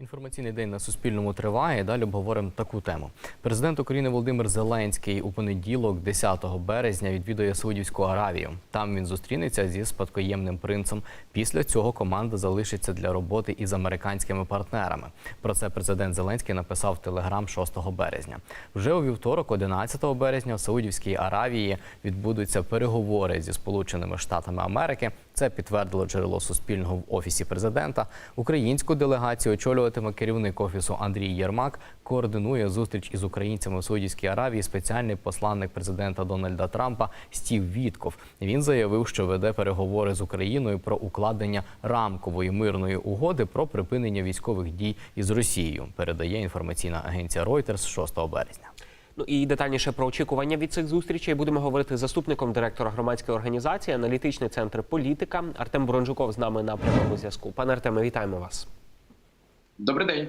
Інформаційний день на Суспільному триває. Далі обговоримо таку тему. Президент України Володимир Зеленський у понеділок, 10 березня, відвідує Саудівську Аравію. Там він зустрінеться зі спадкоємним принцем. Після цього команда залишиться для роботи із американськими партнерами. Про це президент Зеленський написав в Телеграм 6 березня. Вже у вівторок, 11 березня, в Саудівській Аравії відбудуться переговори зі Сполученими Штатами Америки. Це підтвердило джерело Суспільного в офісі президента. Українську делегацію очолюватиме керівник офісу Андрій Єрмак. Координує зустріч із українцями в Саудівській Аравії спеціальний посланник президента Дональда Трампа Стів Вітков. Він заявив, що веде переговори з Україною про укладення рамкової мирної угоди про припинення військових дій із Росією. Передає інформаційна агенція Reuters 6 березня. Ну і детальніше про очікування від цих зустрічей будемо говорити з заступником директора громадської організації, аналітичний центр політика Артем Боронжуков з нами на прямому зв'язку. Пане Артеме, вітаємо вас. Добрий день.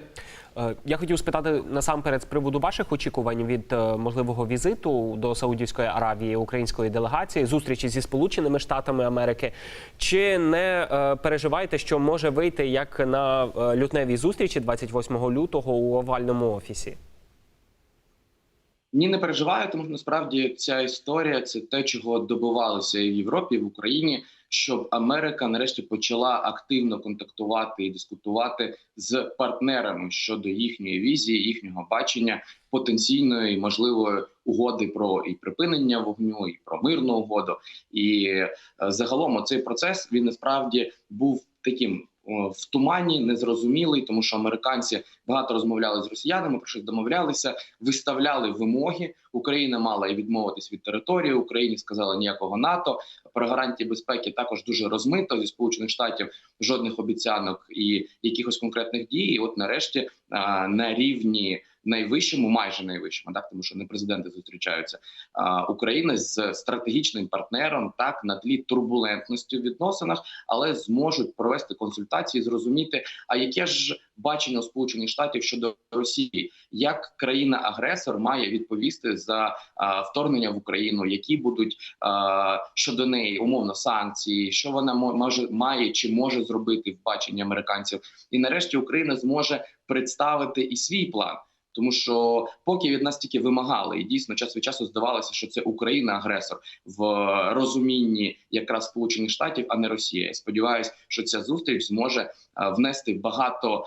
Е, Я хотів спитати насамперед з приводу ваших очікувань від е, можливого візиту до Саудівської Аравії української делегації, зустрічі зі Сполученими Штатами Америки. Чи не е, переживаєте, що може вийти як на лютневій зустрічі 28 лютого у овальному офісі? Ні, не переживаю, тому що насправді ця історія це те, чого добивалися і в Європі, і в Україні, щоб Америка нарешті почала активно контактувати і дискутувати з партнерами щодо їхньої візії, їхнього бачення потенційної можливої угоди про і припинення вогню, і про мирну угоду. І е, загалом цей процес він насправді був таким. О, В тумані незрозумілий, тому що американці багато розмовляли з росіянами, про щось домовлялися, виставляли вимоги. Україна мала і відмовитись від території. Україні сказали ніякого НАТО. Про гарантії безпеки також дуже розмито зі сполучених штатів жодних обіцянок і якихось конкретних дій. І от нарешті а, на рівні найвищому, майже найвищому, так? Тому що не президенти зустрічаються. Україна з стратегічним партнером так на тлі турбулентності в відносинах, але зможуть провести консультації, зрозуміти, а яке ж бачення сполучених штатів щодо Росії, як країна-агресор має відповісти за вторгнення в Україну, які будуть щодо неї умовно санкції, що вона може має чи може зробити в баченні американців, і нарешті Україна зможе представити і свій план. Тому що поки від нас тільки вимагали, і дійсно час від часу здавалося, що це Україна агресор в розумінні якраз Сполучених Штатів, а не Росія. Я сподіваюся, що ця зустріч зможе внести багато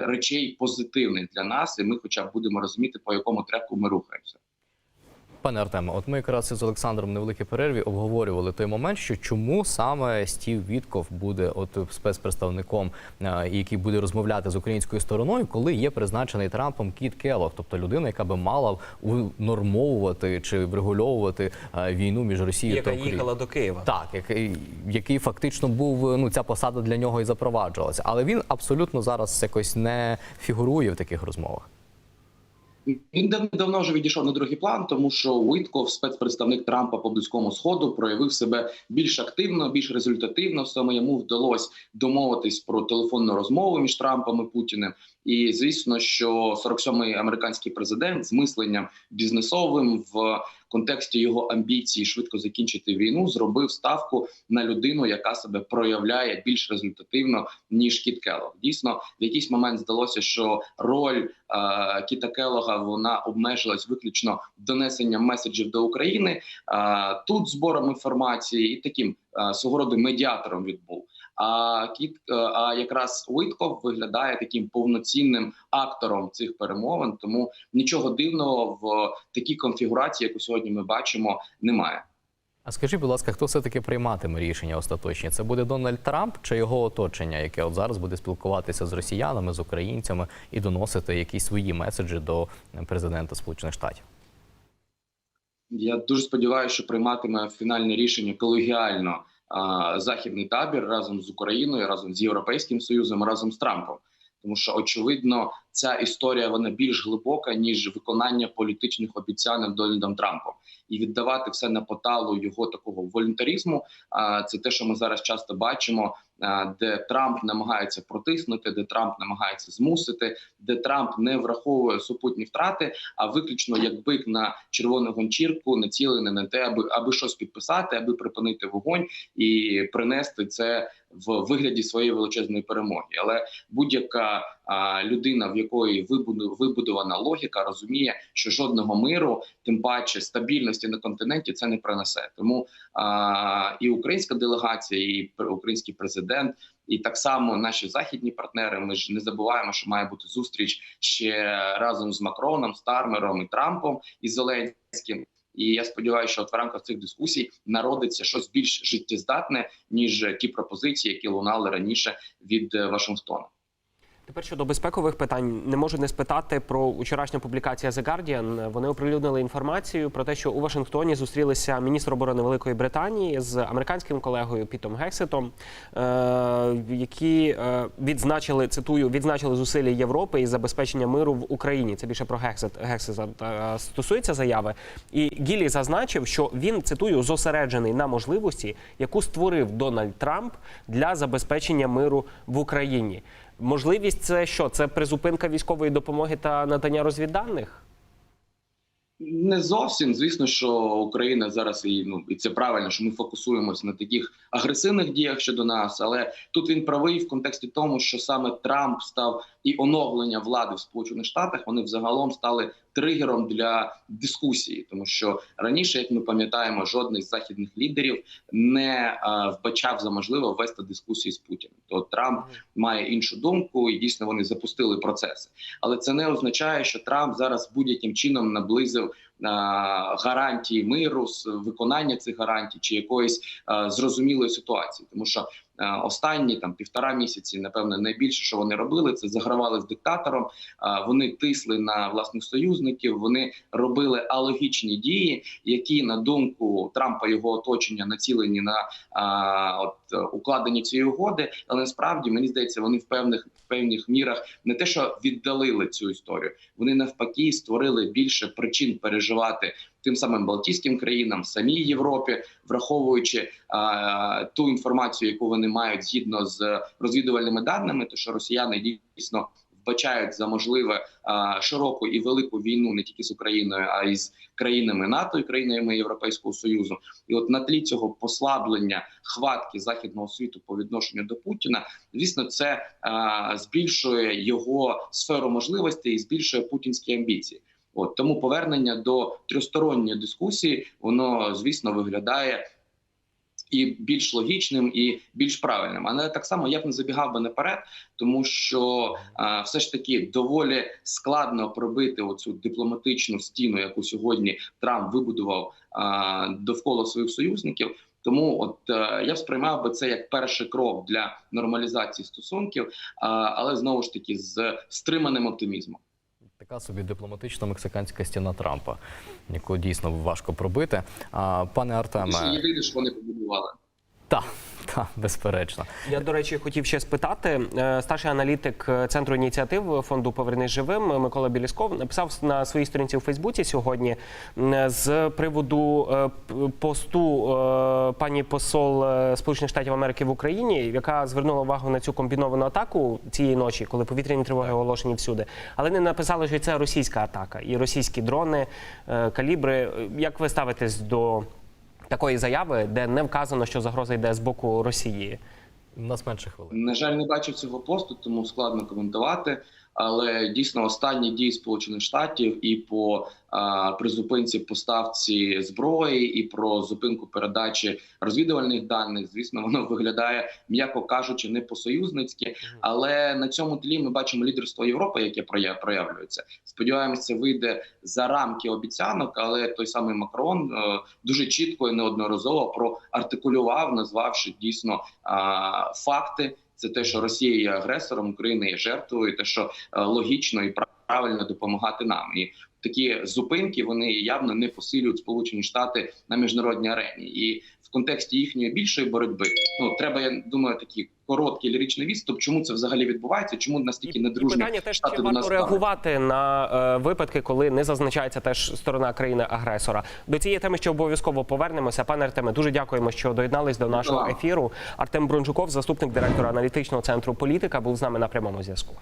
речей позитивних для нас, і ми, хоча б будемо розуміти, по якому треку ми рухаємося. Пане Артеме, от ми якраз із Олександром невеликій перерві обговорювали той момент, що чому саме Стів Вітков буде от спецпредставником, е, який буде розмовляти з українською стороною, коли є призначений Трампом Кіт Келлог, тобто людина, яка би мала унормовувати чи врегульовувати е, війну між Росією та Яка Україною. їхала до Києва? Так, який, який фактично був ну ця посада для нього і запроваджувалася, але він абсолютно зараз якось не фігурує в таких розмовах. Він дав- давно вже відійшов на другий план, тому що Уітков, спецпредставник Трампа по близькому сходу, проявив себе більш активно, більш результативно. Саме йому вдалося домовитись про телефонну розмову між Трампом і Путіним. І звісно, що 47-й американський президент з мисленням бізнесовим в контексті його амбіції швидко закінчити війну, зробив ставку на людину, яка себе проявляє більш результативно ніж Кіт Келлог. Дійсно, в якийсь момент здалося, що роль е, Кіта Келлога вона обмежилась виключно донесенням меседжів до України. Е, тут збором інформації і таким е, свого роду медіатором він був. А кіт, е, а якраз Уитков виглядає таким повноцінним актором цих перемовин. Тому нічого дивного в такій конфігурації, яку сьогодні ми бачимо, немає. А скажіть, будь ласка, хто все-таки прийматиме рішення остаточні? Це буде Дональд Трамп чи його оточення, яке от зараз буде спілкуватися з росіянами, з українцями і доносити якісь свої меседжі до президента Сполучених Штатів? Я дуже сподіваюся, що прийматиме фінальне рішення колегіально західний табір разом з Україною, разом з Європейським Союзом, разом з Трампом. Тому що очевидно, ця історія вона більш глибока ніж виконання політичних обіцянок Дональдом Трампом, і віддавати все на поталу його такого волюнтаризму. А це те, що ми зараз часто бачимо, де Трамп намагається протиснути, де Трамп намагається змусити, де Трамп не враховує супутні втрати, а виключно як бик на червону гончірку, націлений на те, аби аби щось підписати, аби припинити вогонь і принести це в вигляді своєї величезної перемоги. Але будь-яка людина, в якої вибудована логіка, розуміє, що жодного миру, тим паче стабільності на континенті, це не принесе. Тому і українська делегація, і український президент, і так само наші західні партнери. Ми ж не забуваємо, що має бути зустріч ще разом з Макроном, Стармером і Трампом і Зеленським. І я сподіваюся, що от в рамках цих дискусій народиться щось більш життєздатне ніж ті пропозиції, які лунали раніше від е, Вашингтона. Тепер щодо безпекових питань не можу не спитати про вчорашню публікацію The Guardian. Вони оприлюднили інформацію про те, що у Вашингтоні зустрілися міністр оборони Великої Британії з американським колегою Пітом Гексетом, е, які е, відзначили цитую, відзначили зусилля Європи із забезпечення миру в Україні. Це більше про Гексет Гексета е, стосується заяви. І Гілі зазначив, що він цитую зосереджений на можливості, яку створив Дональд Трамп для забезпечення миру в Україні. Можливість це що? Це призупинка військової допомоги та надання розвідданих? Не зовсім, звісно, що Україна зараз і ну і це правильно, що ми фокусуємося на таких агресивних діях щодо нас. Але тут він правий в контексті тому, що саме Трамп став і оновлення влади в Сполучених Штатах. Вони взагалом стали тригером для дискусії, тому що раніше, як ми пам'ятаємо, жодний з західних лідерів не е, вбачав за можливе вести дискусії з Путіним. То Трамп має іншу думку, і дійсно вони запустили процеси. Але це не означає, що Трамп зараз будь-яким чином наблизив а, гарантії миру, з виконання цих гарантій чи якоїсь а, зрозумілої ситуації, тому що останні там півтора місяці, напевне, найбільше, що вони робили, це загравали з диктатором. Вони тисли на власних союзників. Вони робили алогічні дії, які на думку Трампа його оточення націлені на а, от е, укладення цієї угоди. Але насправді мені здається, вони в певних в певних мірах не те, що віддалили цю історію, вони навпаки створили більше причин переживати тим самим Балтійським країнам, самій Європі, враховуючи ту інформацію, яку вони мають згідно з розвідувальними даними, то що росіяни дійсно вбачають за можливе широку і велику війну не тільки з Україною, а й з країнами НАТО і країнами Європейського союзу. І от на тлі цього послаблення хватки західного світу по відношенню до Путіна, звісно, це збільшує його сферу можливостей і збільшує путінські амбіції. От тому повернення до трьохсторонньої дискусії, воно звісно виглядає і більш логічним, і більш правильним. Але так само я б не забігав би наперед, тому що а, все ж таки доволі складно пробити оцю дипломатичну стіну, яку сьогодні Трамп вибудував а, довкола своїх союзників. Тому, от е, я сприймав би це як перший крок для нормалізації стосунків, але знову ж таки з стриманим оптимізмом. Така собі дипломатична мексиканська стіна Трампа, яку дійсно важко пробити. А, пане Артеме, єдине, що вони побудували. та, та, безперечно. Я, до речі, хотів ще спитати. Е, Старший аналітик е, центру ініціатив фонду Повернись живим Микола Білісков написав на своїй сторінці у Фейсбуці сьогодні з приводу е, посту пані посол Сполучених Штатів Америки в Україні, яка звернула увагу на цю комбіновану атаку цієї ночі, коли повітряні тривоги оголошені всюди. Але не написали, що це російська атака і російські дрони, калібри. Як ви ставитесь до такої заяви, де не вказано, що загроза йде з боку Росії? У нас менше хвилин. На жаль, не бачив цього посту, тому складно коментувати. Але дійсно останні дії Сполучених Штатів і по а, призупинці поставці зброї, і про зупинку передачі розвідувальних даних, звісно, воно виглядає, м'яко кажучи, не по-союзницьки. Але на цьому тлі ми бачимо лідерство Європи, яке прояв- проявлюється. Сподіваємося, це вийде за рамки обіцянок. Але той самий Макрон е, дуже чітко і неодноразово проартикулював, назвавши дійсно а, факти. Це те, що Росія є агресором, Україна є жертвою, і те, що е, логічно і правильно допомагати нам. І такі зупинки вони явно не посилюють Сполучені Штати на міжнародній арені. І контексті їхньої більшої боротьби ну треба, я думаю, такі короткий ліричний відступ. Чому це взагалі відбувається? Чому настільки недружні питання теж чи варто реагувати на е, випадки, коли не зазначається теж сторона країни-агресора. До цієї теми ще обов'язково повернемося. Пане Артеме, дуже дякуємо, що доєднались до нашого ефіру. Артем Брончуков, заступник директора аналітичного центру політика, був з нами на прямому зв'язку.